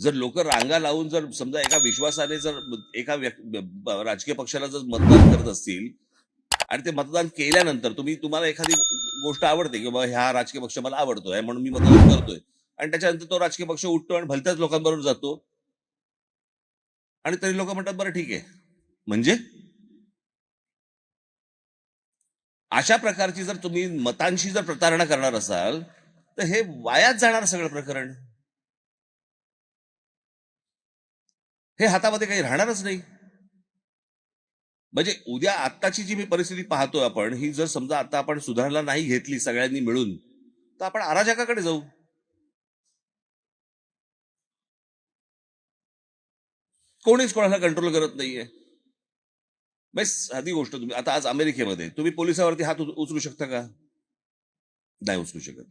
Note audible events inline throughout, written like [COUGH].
जर लोक रांगा लावून जर समजा एका विश्वासाने जर एका राजकीय पक्षाला जर मतदान करत असतील आणि ते मतदान केल्यानंतर तुम्ही तुम्हाला एखादी गोष्ट आवडते की बाबा ह्या राजकीय पक्ष मला आवडतोय म्हणून मी मतदान करतोय. आणि त्याच्यानंतर तो राजकीय पक्ष उठतो आणि भलत्याच लोकांबरोबर जातो. आणि तरी लोक म्हणतात बरं ठीक आहे. म्हणजे? अशा प्रकारची जर तुम्ही मतांशी जर प्रतारणा करणार असाल तर हे वायाच जाणार सगळं प्रकरण. हे हातामध्ये काही राहणारच नाही. म्हणजे उद्या आत्ताची जी मी परिस्थिती पाहतोय आपण ही जर समजा आता आपण सुधारणा नाही घेतली सगळ्यांनी मिळून तर आपण अराजकाकडे जाऊ. कोणीच कोणाला कंट्रोल करत नाहीये. म्हणजे साधी गोष्ट तुम्ही आता आज अमेरिकेमध्ये तुम्ही पोलिसावरती हात उचलू शकता का? नाही उचलू शकत.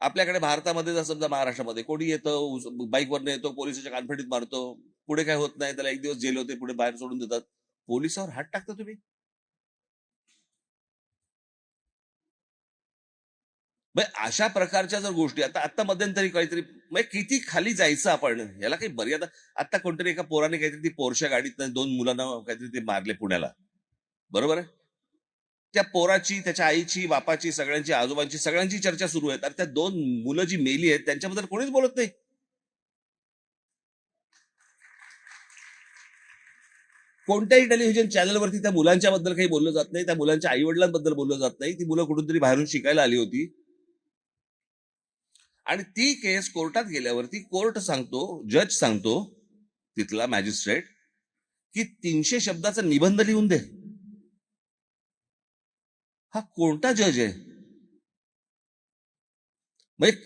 आपल्याकडे भारतामध्ये जर समजा महाराष्ट्रामध्ये कोणी येतं बाईकवरनं येतो पोलिसाच्या कानफडीत मारतो पुढे काय होत नाही त्याला एक दिवस जेल होते पुढे बाहेर सोडून देतात. पोलिसावर हात टाकता तुम्ही? अशा प्रकारच्या जर गोष्टी आता आता मध्यंतरी काहीतरी म्हणजे किती खाली जायचं आपण? याला काही मर्यादा आता कोणतरी एका पोराने काहीतरी ती पोरशा गाडीत दोन मुलांना काहीतरी ते मारले पुण्याला. बरोबर आहे? त्या पोराची त्याच्या आईची बापाची सगळ्यांची आजोबांची सगळ्यांची चर्चा सुरू आहे आणि त्या दोन मुलं जी मेली आहेत त्यांच्याबद्दल कोणीच बोलत नाही. कोणत्याही टेलिव्हिजन चॅनलवरती त्या मुलांच्या बद्दल काही बोललं जात नाही त्या मुलांच्या आई वडिलांबद्दल बोललं जात नाही ती मुलं कुठून तरी बाहेरून शिकायला आली होती. आणि ती केस कोर्टात गेल्यावरती कोर्ट सांगतो जज सांगतो तिथला मॅजिस्ट्रेट की तीनशे शब्दाचा निबंध लिहून दे. हा कोणता जज आहे? म्हणजे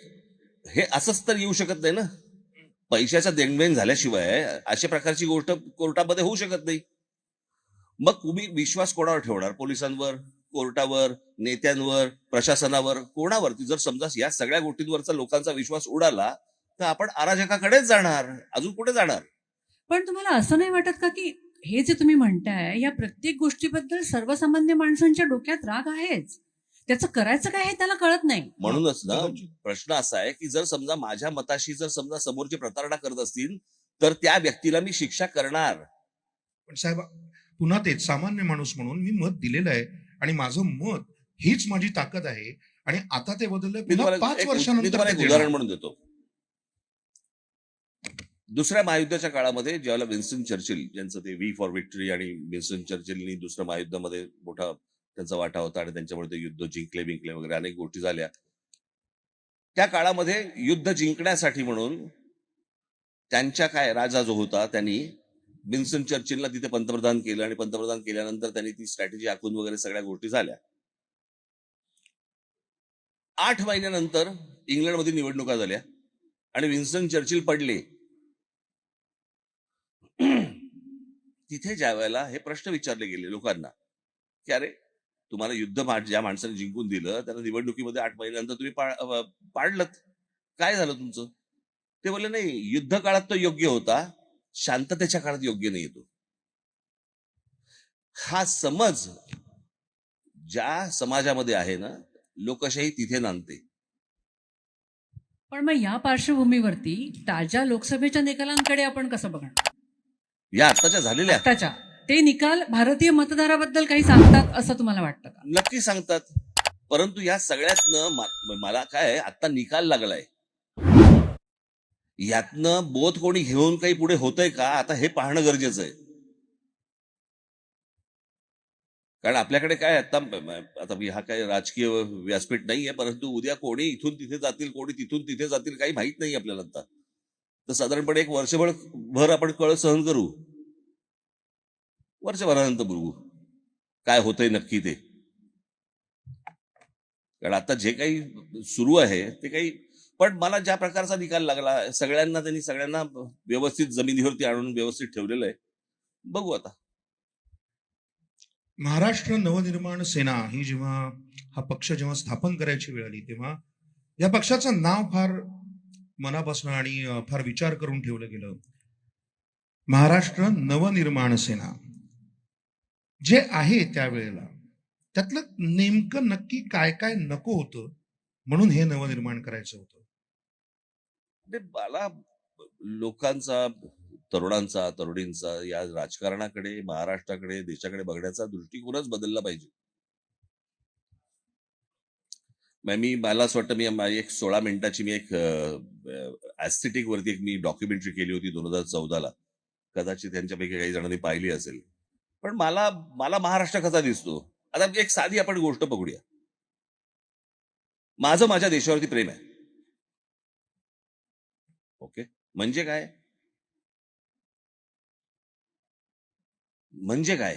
हे असंच तर येऊ शकत नाही ना? पैशाचा देणवेण झाल्याशिवाय अशा प्रकारची गोष्ट कोर्टामध्ये होऊ शकत नाही. मग तुम्ही विश्वास कोणावर ठेवणार? पोलिसांवर कोर्टावर नेत्यांवर प्रशासनावर कोणावरती? जर समजा या सगळ्या गोष्टींवरचा लोकांचा विश्वास उडाला तर आपण अराजकाकडेच जाणार. अजून कुठे जाणार? पण तुम्हाला असं नाही वाटत का की हे जे तुम्ही म्हणताय या प्रत्येक गोष्टीबद्दल सर्वसामान्य माणसांच्या डोक्यात राग आहेच? त्याचं करायचं काय हे त्याला कळत नाही. म्हणूनच ना प्रश्न असा आहे की जर समजा माझ्या मताशी जर समजा समोरची प्रतारणा करत असतील तर त्या व्यक्तीला मी शिक्षा करणार. पण साहेब पुन्हा तेच सामान्य माणूस म्हणून मी मत दिलेलं आहे आणि माझं मत हीच माझी ताकद आहे आणि आता ते बदललंय मी पुन्हा तुम्हाला पाच एक- मी वर्षानंतर तुम्हाला ते एक देणार. उदाहरण म्हणून देतो. दुसऱ्या महायुद्धाच्या काळामध्ये ज्यावेळेला विन्स्टन चर्चिल ज्यांचं ते व्ही फॉर विक्टरी आणि विन्स्टन चर्चिलनी दुसऱ्या महायुद्धामध्ये मोठा त्यांचा वाटा होता आणि त्यांच्यामुळे ते युद्ध जिंकले बिंकले वगैरे अनेक गोष्टी झाल्या. त्या काळामध्ये युद्ध जिंकण्यासाठी म्हणून त्यांच्या काय राजा जो होता त्यांनी विन्सन चर्चिलला तिथे पंतप्रधान केलं आणि पंतप्रधान केल्यानंतर त्यांनी ती स्ट्रॅटेजी आखून वगैरे सगळ्या गोष्टी झाल्या. आठ महिन्यानंतर इंग्लंडमध्ये निवडणुका झाल्या आणि विन्स्टन चर्चिल पडले. तिथे ज्या वेळेला हे प्रश्न विचारले गेले लोकांना की अरे तुम्हाला युद्ध ज्या माणसाने जिंकून दिलं त्याला निवडणुकीमध्ये आठ महिन्यानंतर तुम्ही पा- पाडलत. काय झालं तुमचं? ते बोलले नाही युद्ध काळात तो योग्य होता. शांततेच्या काळात योग्य नाही येतो हा समज ज्या समाजामध्ये आहे ना लोकशाही तिथे नांदते. पण मग या पार्श्वभूमीवरती ताज्या लोकसभेच्या निकालांकडे आपण कसं बघणार? या आत्ताच्या झालेल्या. आत्ताच्या. ते निकाल भारतीय मतदाराबद्दल काही सांगतात असं तुम्हाला वाटतं का? नक्की सांगतात. परंतु या सगळ्यातनं मला काय आता निकाल लागलाय. यातनं बोध कोणी घेऊन काही पुढे होतंय का आता हे पाहणं गरजेचं आहे. कारण आपल्याकडे काय आता आता हा काय राजकीय व्यासपीठ नाहीये परंतु उद्या कोणी इथून तिथे जातील कोणी तिथून तिथे जातील काही माहीत नाही आपल्याला आता. तर साधारणपणे एक वर्षभर भर आपण कळ सहन करू. वर्षभरानंतर बघू. काय होतंय नक्की ते. कारण आता जे काही सुरू आहे ते काही पण मला ज्या प्रकारचा निकाल लागला सगळ्यांना त्यांनी सगळ्यांना व्यवस्थित जमिनीवरती आणून व्यवस्थित ठेवलेलं आहे. बघू आता. महाराष्ट्र नवनिर्माण सेना ही जेव्हा हा पक्ष जेव्हा स्थापन करायची वेळ आली तेव्हा या पक्षाचं नाव फार मनापासून आणि फार विचार करून ठेवलं गेलं. महाराष्ट्र नवनिर्माण सेना. जे आहे त्यावेळेला त्यातलं नेमकं नक्की काय काय नको होतं म्हणून हे नवनिर्माण करायचं होतं. म्हणजे मला लोकांचा तरुणांचा तरुणींचा या राजकारणाकडे महाराष्ट्राकडे देशाकडे बघण्याचा दृष्टिकोनच बदलला पाहिजे. मी मला असं वाटतं मी एक सोळा मिनिटाची मी एक ऍस्थेटिक वरती एक मी डॉक्युमेंटरी केली होती दोन हजार चौदाला. कदाचित त्यांच्यापैकी काही जणांनी पाहिली असेल. पण मला मला महाराष्ट्र कसा दिसतो? आता एक साधी आपण गोष्ट बघूया. माझं माझ्या देशावरती प्रेम आहे. ओके? म्हणजे काय? म्हणजे काय?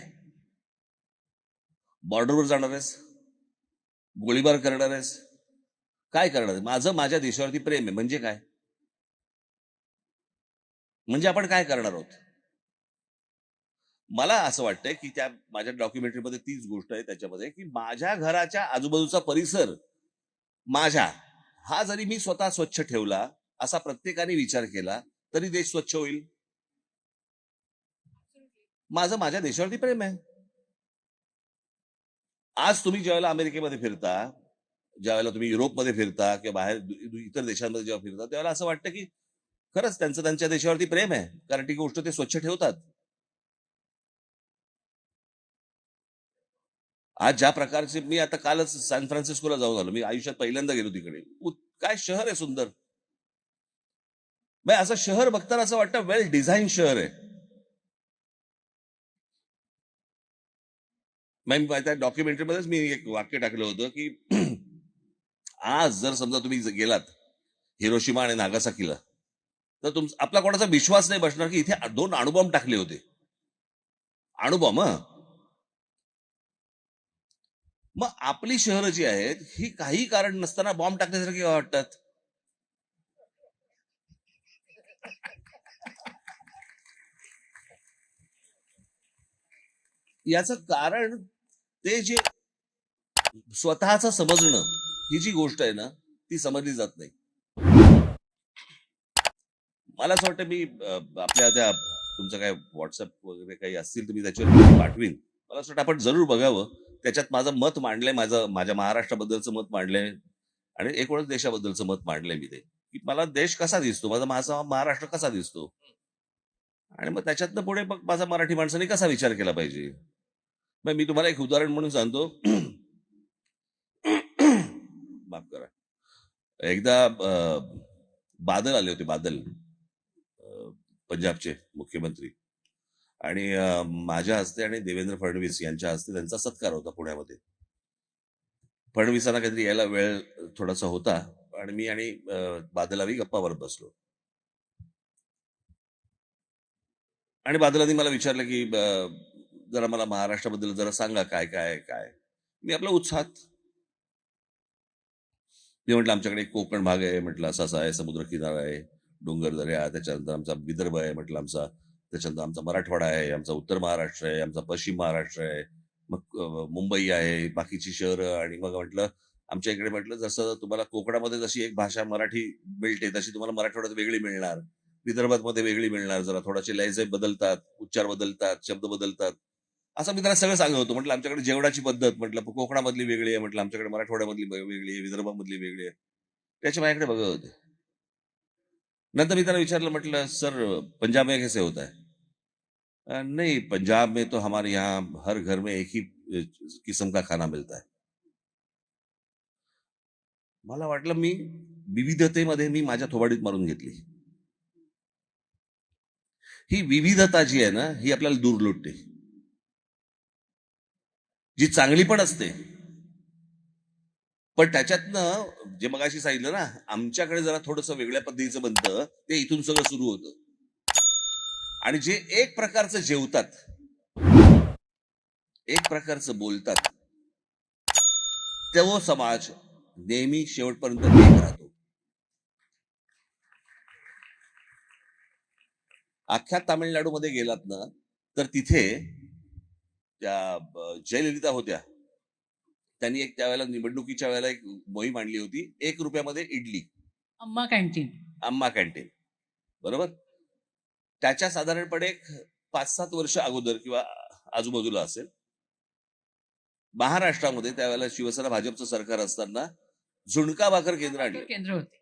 बॉर्डरवर जाणार आहेस? गोळीबार करणार आहेस? काय करणार माझं माझ्या देशावरती प्रेम आहे. म्हणजे काय? म्हणजे आपण काय करणार आहोत? मला असं वाटतंय की त्या माझ्या डॉक्युमेंटरीमध्ये तीच गोष्ट आहे त्याच्यामध्ये की माझ्या घराच्या आजूबाजूचा परिसर माझ्या हा जरी मी स्वतः स्वच्छ ठेवला असा प्रत्येकाने विचार केला तरी देश स्वच्छ होईल. माझं माझ्या देशावरती प्रेम आहे. आज तुम्ही ज्यावेळेला अमेरिकेमध्ये फिरता ज्यावेळेला तुम्ही युरोपमध्ये फिरता किंवा बाहेर इतर देशांमध्ये जेव्हा फिरता त्यावेळेला असं वाटतं की खरंच त्यांचं त्यांच्या देशावरती प्रेम आहे. कारण ती गोष्ट ते स्वच्छ ठेवतात. आज ज्या प्रकारचे मी आता कालच सॅन फ्रान्सिस्कोला जाऊन आलो. मी आयुष्यात पहिल्यांदा गेलो तिकडे. काय शहर आहे सुंदर. मग असं शहर बघताना असं वाटतं वेल डिझाईन शहर आहे. मग त्या डॉक्युमेंटरीमध्येच मी एक वाक्य टाकलं होतं की [CLEARS THROAT] आज जर समजा तुम्ही गेलात हिरोशिमा आणि नागासाकीला तर तुम आपला कोणाचा विश्वास नाही बसणार की इथे दोन अणुबॉम्ब टाकले होते. अणुबॉम्ब मग आपली शहरं जी आहेत ही काही कारण नसताना बॉम्ब टाकण्यासारखी वाटतात? याच कारण ते जे स्वतःच समजणं ही जी गोष्ट आहे ना ती समजली जात नाही. मला असं वाटतं मी आपल्या त्या तुमचं काय व्हॉट्सअप वगैरे काही असतील तुम्ही त्याच्यावर पाठवीन. मला असं वाटतं आपण जरूर बघावं. त्याच्यात माझं मत मांडलंय माझं माझ्या महाराष्ट्राबद्दलचं मत मांडलंय आणि एकूणच देशाबद्दलचं मत मांडलंय मी ते. की मला देश कसा दिसतो माझा माझा महाराष्ट्र कसा दिसतो? आणि मग त्याच्यातनं पुढे मग माझा मराठी माणसाने कसा विचार केला पाहिजे? मग मी तुम्हाला एक उदाहरण म्हणून सांगतो. माफ करा. एकदा बादल आले होते बादल. पंजाबचे मुख्यमंत्री. आणि माझ्या हस्ते आणि देवेंद्र फडणवीस यांच्या हस्ते त्यांचा सत्कार होता पुण्यामध्ये. फडणवीसांना काहीतरी यायला वेळ थोडासा होता आणि मी आणि बादलावी गप्पा मारत बसलो. आणि बादलांनी मला विचारलं की जरा मला महाराष्ट्राबद्दल जरा सांगा काय काय काय? मी आपला उत्साहात मी म्हटलं आमच्याकडे कोकण भाग आहे. म्हटलं असा असा आहे समुद्र किनारा आहे डोंगर दऱ्या त्याच्यानंतर आमचा विदर्भ आहे. म्हटलं आमचा त्याच्यानंतर आमचा मराठवाडा आहे आमचा उत्तर महाराष्ट्र आहे आमचा पश्चिम महाराष्ट्र आहे मग मुंबई आहे बाकीची शहरं आणि मग म्हटलं आमच्या इकडे म्हटलं जसं तुम्हाला कोकणामध्ये जशी एक भाषा मराठी मिळते तशी तुम्हाला मराठवाड्यात वेगळी मिळणार. विदर्भात मध्ये वेगळी मिळणार जरा थोडासे लयजे बदलतात उच्चार बदलतात शब्द बदलतात. असं मी त्याला सगळं सांगत होतो म्हटलं आमच्याकडे जेवणाची पद्धत म्हटलं कोकणामधली वेगळी आहे म्हटलं आमच्याकडे मराठवाड्यामधली वेगळी आहे विदर्भामधली वेगळी आहे. त्याच्या माझ्याकडे बघत होते. नंतर मी त्याला विचारलं म्हटलं सर पंजाब में कैसे होता है? "अ, नहीं पंजाब में तो हमारे यहाँ हर घर में एक ही अ, किस्म का खाना मिलता है। मला वाटलं मी विविधतेमध्ये मी माझ्या थोबाडीत मारून घेतली ही विविधता जी आहे ना ही आपल्याला दूर लुटते. जी चांगली पण असते. पण त्याच्यातनं जे मगाशी सांगितलं ना आमच्याकडे जरा थोडस वेगळ्या पद्धतीचं बनतं ते इथून सगळं सुरू होतं. आणि जे एक प्रकारचं जेवतात एक प्रकारचं बोलतात तो समाज नेहमी शेवटपर्यंत एक राहतो. अख्ख्या तामिळनाडूमध्ये गेलात ना तर तिथे त्या जयललिता होत्या. त्यांनी एक त्यावेळेला निवडणुकीच्या वेळेला एक मोहीम आणली होती एक रुपयामध्ये इडली. अम्मा कॅन्टीन. आम्मा कॅन्टीन. बरोबर? त्याच्या साधारणपणे एक पाच सात वर्ष अगोदर किंवा आजूबाजूला असेल. महाराष्ट्रामध्ये त्यावेळेला शिवसेना भाजपचं सरकार असताना झुणका भाकर केंद्र आणलं केंद्र होते.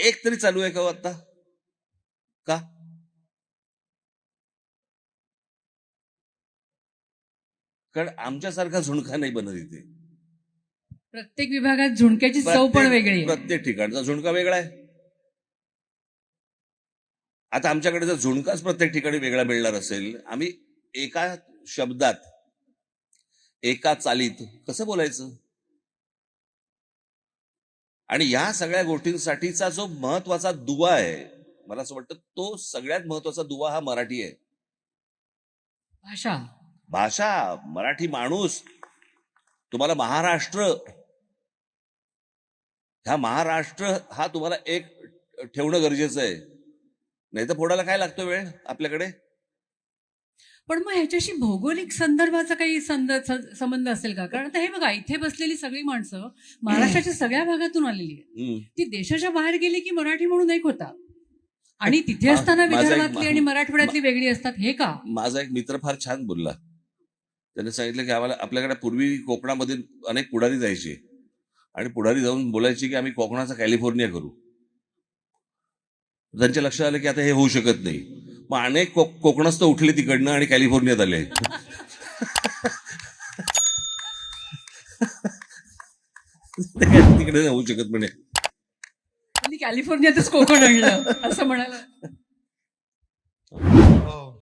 एक तरी चालू आहे का हो आता? का? कारण आमच्यासारखा झुणका नाही बनत इथे. प्रत्येक विभागात झुणक्याची चव पण वेगळी प्रत्येक ठिकाणचा झुणका वेगळा आहे. आता आमच्याकडे जर झुणकाच प्रत्येक ठिकाणी वेगळा मिळणार असेल आम्ही एका शब्दात एका चालीत कसं बोलायचं? आणि या सगळ्या गोष्टींसाठीचा जो महत्त्वाचा दुवा आहे मला असं वाटतं तो सगळ्यात महत्त्वाचा दुवा हा मराठी आहे. भाषा. भाषा मराठी माणूस तुम्हाला महाराष्ट्र ह्या महाराष्ट्र हा तुम्हाला एक ठेवणं गरजेचं आहे. नाही तर फोडायला काय लागतो वेळ आपल्याकडे? पण मग ह्याच्याशी भौगोलिक संदर्भाचा काही संबंध असेल का? कारण हे बघा इथे बसलेली सगळी माणसं महाराष्ट्राच्या सगळ्या भागातून आलेली आहेत. ती देशाच्या बाहेर गेली की मराठी म्हणून एक होता. आणि तिथे असताना विदर्भातली आणि मराठवाड्यातली वेगळी असतात हे का? माझा एक मित्र फार छान बोलला. त्याने सांगितलं की आम्हाला आपल्याकडे पूर्वी कोकणामध्ये अनेक पुढारी जायचे. आणि पुढारी जाऊन बोलायचे की आम्ही कोकणाचा कॅलिफोर्निया करू. त्यांच्या लक्षात आलं की आता हे होऊ शकत नाही. मग अनेक को- कोकणस्थ उठले तिकडनं आणि कॅलिफोर्नियात आले. तिकडे नाही होऊ शकत म्हणे. कॅलिफोर्नियातच कोकण आणलं असं म्हणायला